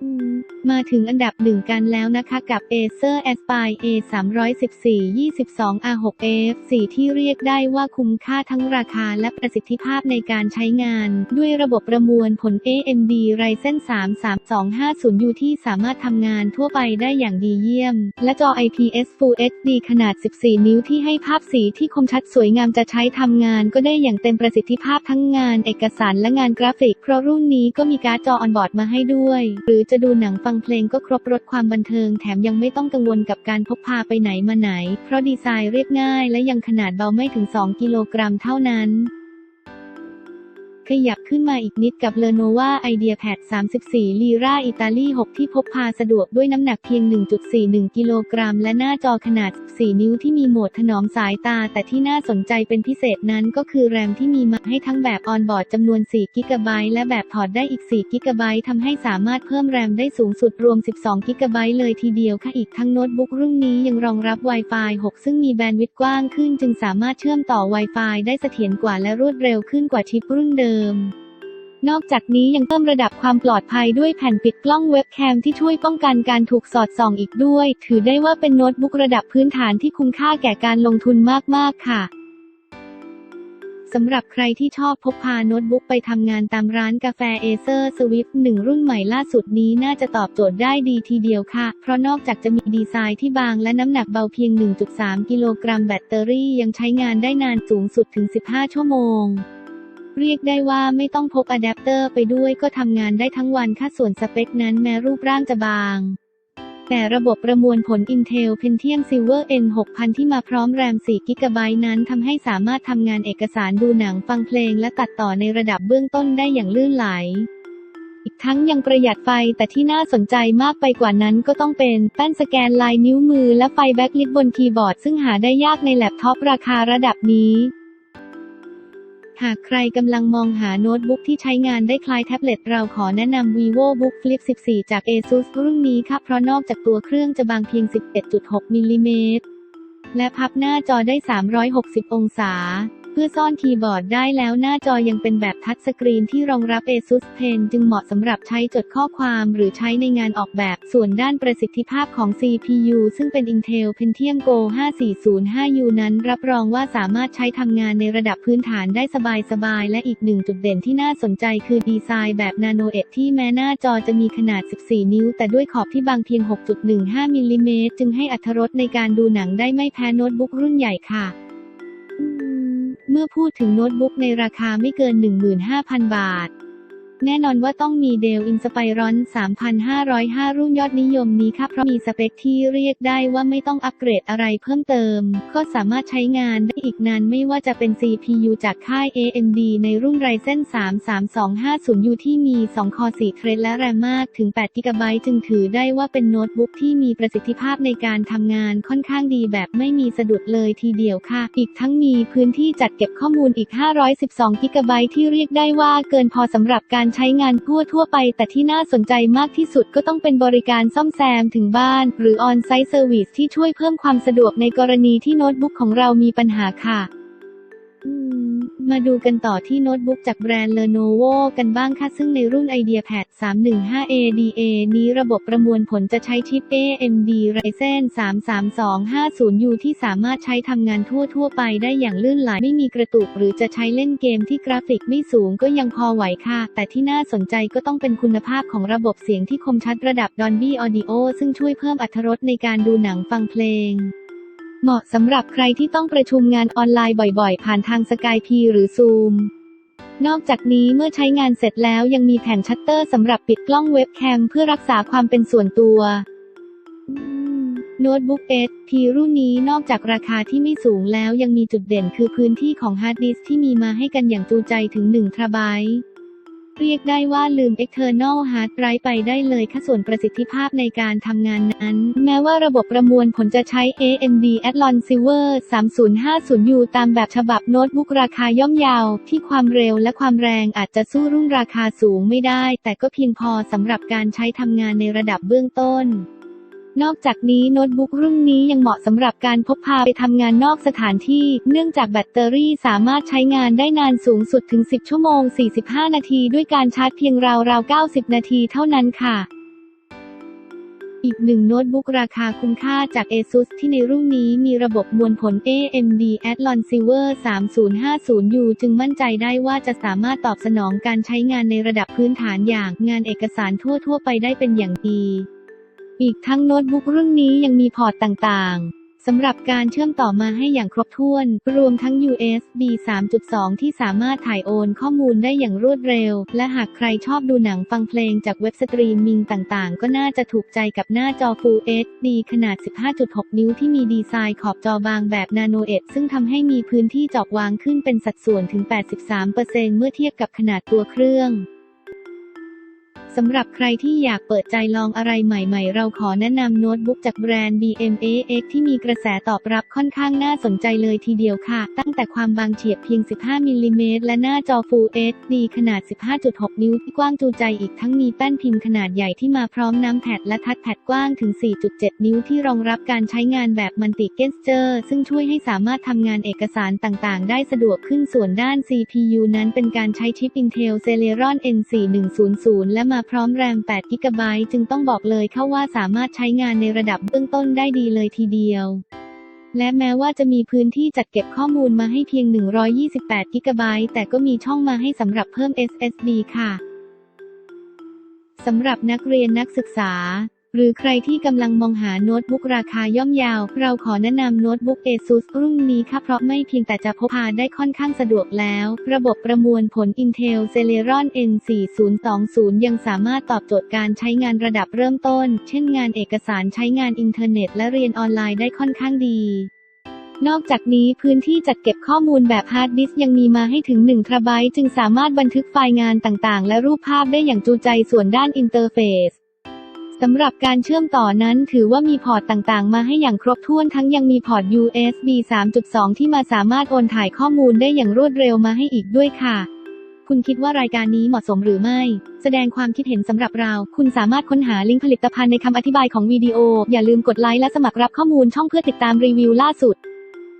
อื มาถึงอันดับหนึ่งกันแล้วนะคะกับ Acer Aspire A 314 22 R 6 F 4ที่เรียกได้ว่าคุ้มค่าทั้งราคาและประสิทธิภาพในการใช้งาน ด้วยระบบประมวลผล AMD Ryzen 3 3250U ที่สามารถทำงานทั่วไปได้อย่างดีเยี่ยม และจอ IPS Full HD ขนาด 14 นิ้วที่ให้ภาพสีที่คมชัดสวยงามจะใช้ทำงานก็ได้อย่างเต็มประสิทธิภาพทั้งงานเอกสารและงานกราฟิก เพราะรุ่นนี้ก็มีการ์ดจอออนบอร์ดมาให้ด้วย หรือจะดูหนังฟังเพลงก็ครบรถความบันเทิงแถมยังไม่ต้องกังวลกับการพกพาไปไหนมาไหน เพราะดีไซน์เรียบง่ายและยังขนาดเบาไม่ถึง 2 กิโลกรัมเท่านั้น ขยับขึ้นมาอีกนิดกับ Lenovo IdeaPad 34 Lira อิตาลี6 ที่พกพาสะดวกด้วยน้ำหนักเพียง 1.41 กิโลกรัม และหน้าจอขนาด 4 นิ้วที่มีโหมดถนอมสายตา แต่ที่น่าสนใจเป็นพิเศษนั้นก็คือแรมที่มีมาให้ทั้งแบบออนบอร์ดจำนวน 4 กิกะไบต์และแบบถอดได้อีก 4 กิกะไบต์ทำให้สามารถเพิ่มแรมได้สูงสุดรวม 12 กิกะไบต์เลยทีเดียวค่ะอีกทั้งโน้ตบุ๊กรุ่นนี้ยังรองรับ Wi-Fi 6 ซึ่งมีแบนด์วิดต์กว้างขึ้น จึงสามารถเชื่อมต่อ Wi-Fi ได้เสถียรกว่าและรวดเร็วขึ้นกว่าชิปรุ่นเดิมนอกจากนี้ยังเพิ่มระดับความปลอดภัยด้วยแผ่นปิดกล้องเว็บแคมที่ช่วยป้องกันการถูกสอดส่องอีกด้วย ถือได้ว่าเป็นโน้ตบุ๊กระดับพื้นฐานที่คุ้มค่าแก่การลงทุนมาก ๆ ค่ะสำหรับใครที่ชอบพกพาโน้ตบุ๊กไปทำงานตามร้านกาแฟ Acer Swift 1รุ่นใหม่ล่าสุดนี้น่าจะตอบโจทย์ได้ดีทีเดียวค่ะ เพราะนอกจากจะมีดีไซน์ที่บางและน้ำหนักเบาเพียง 1.3 กิโลกรัมแบตเตอรี่ยังใช้งานได้นานสูงสุดถึง 15 ชั่วโมง เรียกได้ว่าไม่ต้องพกอะแดปเตอร์ไปด้วยก็ทำงานได้ทั้งวันค่ะส่วนสเปคนั้นแม้รูปร่างจะบาง แต่ระบบประมวลผล Intel Pentium Silver N 6000 ที่มาพร้อมแรม 4 กิกะไบต์นั้นทำให้สามารถทำงานเอกสารดูหนังฟังเพลงและตัดต่อในระดับเบื้องต้นได้อย่างลื่นไหลอีกทั้งยังประหยัดไฟแต่ที่น่าสนใจมากไปกว่านั้นก็ต้องเป็นแป้นสแกนลายนิ้วมือและไฟแบ็คลิทบนคีย์บอร์ดซึ่งหาได้ยากในแล็ปท็อปราคาระดับนี้ หากใครกำลังมองหาโน้ตบุ๊กที่ใช้งานได้คล้ายแท็บเล็ตเราขอแนะนำ vivo book flip 14 จาก ASUS รุ่นนี้ค่ะเพราะนอกจากตัวเครื่องจะบางเพียง11.6มิลลิเมตรและพับหน้าจอได้ 360 องศา เพื่อซ่อนคีย์บอร์ดได้แล้วหน้าจอยังเป็นแบบทัชสกรีนที่รองรับ ASUS Pen จึงเหมาะสำหรับใช้จดข้อความหรือใช้ในงานออกแบบ ส่วนด้านประสิทธิภาพของ CPU ซึ่งเป็น Intel Pentium Go 5405U นั้นรับรองว่าสามารถใช้ทำงานในระดับพื้นฐานได้สบายๆ และอีกหนึ่งจุดเด่นที่น่าสนใจคือดีไซน์แบบ Nano Edge ที่แม้หน้าจอจะมีขนาด 14 นิ้ว แต่ด้วยขอบที่บางเพียง 6.15 มิลลิเมตรจึงให้อรรถรสในการดูหนังได้ไม่แพ้โน้ตบุ๊กรุ่นใหญ่ค่ะ เมื่อพูดถึงโน้ตบุ๊กในราคาไม่เกิน 15,000 บาท แน่นอนว่าต้องมี Dell Inspiron 3505 รุ่นยอดนิยมนี้ค่ะ เพราะมีสเปคที่เรียกได้ว่าไม่ต้องอัปเกรดอะไรเพิ่มเติม ก็สามารถใช้งานได้อีกนานไม่ว่าจะเป็น CPU จากค่าย AMD ในรุ่น Ryzen 3 3250U ที่มี 2 คอ 4 เทรดและแรมมากถึง8 GB จึงถือได้ว่าเป็นโน้ตบุ๊กที่มีประสิทธิภาพในการทำงานค่อนข้างดีแบบไม่มีสะดุดเลยทีเดียวค่ะ อีกทั้งมีพื้นที่จัดเก็บข้อมูลอีก 512 GB ที่เรียกได้ว่าเกินพอสำหรับการใช้งานทั่วทั่วไป แต่ที่น่าสนใจมากที่สุดก็ต้องเป็นบริการซ่อมแซมถึงบ้าน หรือออนไซต์เซอร์วิสที่ช่วยเพิ่มความสะดวกในกรณีที่โน้ตบุ๊กของเรามีปัญหาค่ะ มาดูกันต่อที่โน้ตบุ๊กจากแบรนด์ Lenovo กันบ้างค่ะ ซึ่งในรุ่น IdeaPad 315ADA นี้ระบบประมวลผลจะใช้ชิป AMD Ryzen 33250U ที่สามารถใช้ทำงานทั่วทั่วไปได้อย่างลื่นไหลไม่มีกระตุก หรือจะใช้เล่นเกมที่กราฟิกไม่สูงก็ยังพอไหวค่ะ แต่ที่น่าสนใจก็ต้องเป็นคุณภาพของระบบเสียงที่คมชัดระดับ Dolby Audio ซึ่งช่วยเพิ่มอรรถรสในการดูหนังฟังเพลง เหมาะสำหรับใครที่ต้องประชุมงานออนไลน์บ่อยๆ ผ่านทางสกายพีหรือซูมนอกจากนี้เมื่อใช้งานเสร็จแล้วยังมีแผ่นชัตเตอร์สำหรับปิดกล้องเว็บแคมเพื่อรักษาความเป็นส่วนตัวโน้ตบุ๊ก SP รุ่นนี้นอกจากราคาที่ไม่สูงแล้วยังมีจุดเด่นคือพื้นที่ของฮาร์ดดิสก์ที่มีมาให้กันอย่างจูใจถึง1ทราไบต์ เรียกได้ว่าลืม external hard drive ไปได้เลยค่ะส่วนประสิทธิภาพในการทำงานนั้น แม้ว่าระบบประมวลผลจะใช้ AMD Athlon Silver 3050U ตามแบบฉบับโน้ตบุ๊กราคาย่อมเยาวที่ความเร็วและความแรงอาจจะสู้รุ่นราคาสูงไม่ได้ แต่ก็เพียงพอสำหรับการใช้ทำงานในระดับเบื้องต้น นอกจากนี้โน้ตบุ๊กรุ่นนี้ยังเหมาะสำหรับการพกพาไปทำงานนอกสถานที่ เนื่องจากแบตเตอรี่สามารถใช้งานได้นานสูงสุดถึง 10 ชั่วโมง 45 นาที ด้วยการชาร์จเพียงราวๆ 90 นาทีเท่านั้นค่ะอีกหนึ่งโน้ตบุ๊กราคาคุ้มค่าจาก ASUS ที่ในรุ่นนี้มีระบบมวลผล AMD Athlon Silver 3050U จึงมั่นใจได้ว่าจะสามารถตอบสนองการใช้งานในระดับพื้นฐานอย่างงานเอกสารทั่ว ๆ ไปได้เป็นอย่างดี อีกทั้งโน้ตบุ๊กรุ่นนี้ยังมีพอร์ตต่างๆ สำหรับการเชื่อมต่อมาให้อย่างครบถ้วน รวมทั้ง USB 3.2 ที่สามารถถ่ายโอนข้อมูลได้อย่างรวดเร็ว และหากใครชอบดูหนังฟังเพลงจากเว็บสตรีมมิงต่างๆ ก็น่าจะถูกใจกับหน้าจอ Full HD ขนาด 15.6 นิ้วที่มีดีไซน์ขอบจอบางแบบนาโนเอทซึ่งทำให้มีพื้นที่จอบวางขึ้นเป็นสัดส่วนถึง 83%เมื่อเทียบกับขนาดตัวเครื่อง สำหรับใครที่อยากเปิดใจลองอะไรใหม่ๆ เราขอแนะนำโน้ตบุ๊กจากแบรนด์ BMAX ที่มีกระแสตอบรับค่อนข้างน่าสนใจเลยทีเดียวค่ะ ตั้งแต่ความบางเฉียบเพียง 15 มิลลิเมตรและหน้าจอ Full HD ขนาด 15.6 นิ้วที่กว้างจูใจอีกทั้งมีแป้นพิมพ์ขนาดใหญ่ที่มาพร้อมน้ำแพดและทัชแพดกว้างถึง 4.7 นิ้วที่รองรับการใช้งานแบบมัลติเกสเจอร์ซึ่งช่วยให้สามารถทำงานเอกสารต่างๆ ได้สะดวกขึ้นส่วนด้าน CPU นั้นเป็นการใช้ชิป Intel Celeron N4100 และมาพร้อมแรม8กิกะไบต์จึงต้องบอกเลยเข้าว่าสามารถใช้งานในระดับเบื้องต้นได้ดีเลยทีเดียวและแม้ว่าจะมีพื้นที่จัดเก็บข้อมูลมาให้เพียง 128 กิกะไบต์ แต่ก็มีช่องมาให้สำหรับเพิ่ม SSD ค่ะ สำหรับนักเรียนนักศึกษา หรือใครที่กำลังมองหาโน้ตบุ๊กราคาย่อมยาว เราขอแนะนำโน้ตบุ๊ก ASUS รุ่นนี้ค่ะเพราะไม่เพียงแต่จะพกพาได้ค่อนข้างสะดวกแล้ว ระบบประมวลผล Intel Celeron N4020 ยังสามารถตอบโจทย์การใช้งานระดับเริ่มต้น เช่นงานเอกสารใช้งานอินเทอร์เน็ตและเรียนออนไลน์ได้ค่อนข้างดีนอกจากนี้พื้นที่จัดเก็บข้อมูลแบบฮาร์ดดิสก์ยังมีมาให้ถึง1ทราไบต์จึงสามารถบันทึกไฟล์งานต่างๆ และรูปภาพได้อย่างจูใจส่วนด้านอินเทอร์เฟซ สำหรับการเชื่อมต่อนั้นถือว่ามีพอร์ตต่างๆ มาให้อย่างครบถ้วนทั้งยังมีพอร์ต USB 3.2 ที่มาสามารถโอนถ่ายข้อมูลได้อย่างรวดเร็วมาให้อีกด้วยค่ะ คุณคิดว่ารายการนี้เหมาะสมหรือไม่ แสดงความคิดเห็นสำหรับเรา คุณสามารถค้นหาลิงก์ผลิตภัณฑ์ในคำอธิบายของวิดีโอ อย่าลืมกดไลค์และสมัครรับข้อมูลช่องเพื่อติดตามรีวิวล่าสุด